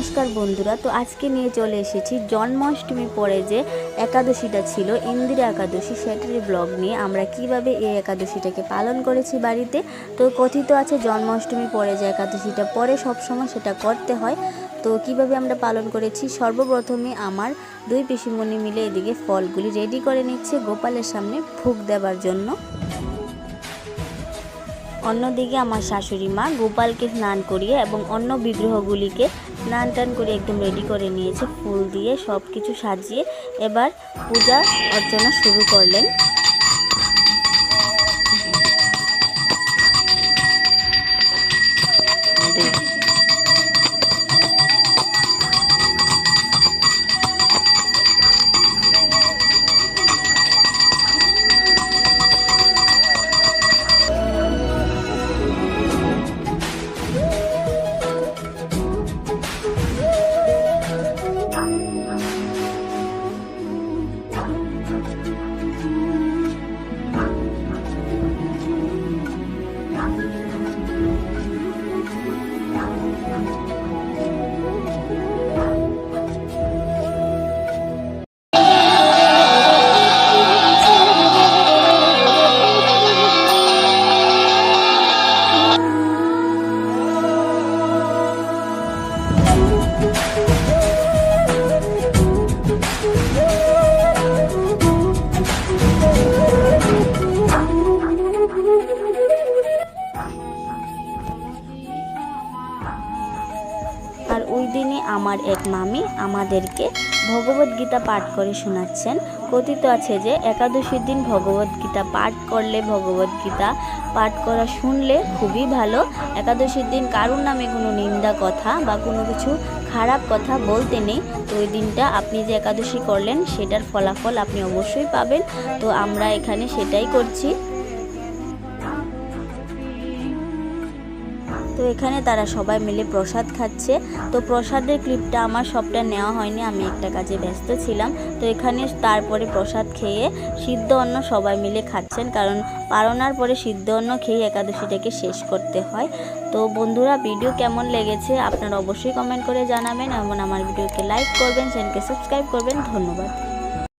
নমস্কার বন্ধুরা, তো আজকে নিয়ে চলে এসেছি জন্মাষ্টমী পরে যে একাদশীটা ছিল, ইন্দিরা একাদশী, সেটারই ব্লগ নিয়ে। আমরা কীভাবে এই একাদশীটাকে পালন করেছি বাড়িতে? তো কথিত আছে জন্মাষ্টমী পরে যে একাদশীটা, পরে সবসময় সেটা করতে হয়। তো কীভাবে আমরা পালন করেছি? সর্বপ্রথমে আমার দুই পিসিমণি মিলে এদিকে ফলগুলি রেডি করে নিচ্ছে গোপালের সামনে ফুক দেবার জন্য। অন্যদিকে আমার শাশুড়ি মা গোপালকে স্নান করিয়ে এবং অন্য বিগ্রহগুলিকে স্নান টান করে একদম রেডি করে নিয়েছে, ফুল দিয়ে সব কিছু সাজিয়ে এবার পূজা অর্চনা শুরু করলেন। আর দিনে আমার এক মামি আমাদেরকে ভগবত গীতা পাঠ করে শোনাচ্ছেন। কথিত আছে যে, একাদশীর দিন ভগবত গীতা পাঠ করলে, ভগবত গীতা পাঠ করা শুনলে খুবই ভালো। একাদশীর দিন কারুর নামে কোনো নিন্দা কথা বা কোনো কিছু খারাপ কথা বলতে নেই। তো ওই দিনটা আপনি যে একাদশী করলেন, সেটার ফলাফল আপনি অবশ্যই পাবেন। তো আমরা এখানে সেটাই করছি। তো এখানে তারা সবাই মিলে প্রসাদ খাচ্ছে। তো প্রসাদের ক্লিপটা আমার সবটা নেওয়া হয়নি, আমি একটা কাজে ব্যস্ত ছিলাম। তো এখানে তারপরে প্রসাদ খেয়ে সিদ্ধ অন্ন সবাই মিলে খাচ্ছেন, কারণ পারনার পরে সিদ্ধ অন্ন খেয়ে একাদশীটাকে শেষ করতে হয়। তো বন্ধুরা, ভিডিও কেমন লেগেছে আপনারা অবশ্যই কমেন্ট করে জানাবেন এবং আমার ভিডিওকে লাইক করবেন চ্যানেলকে সাবস্ক্রাইব করবেন। ধন্যবাদ।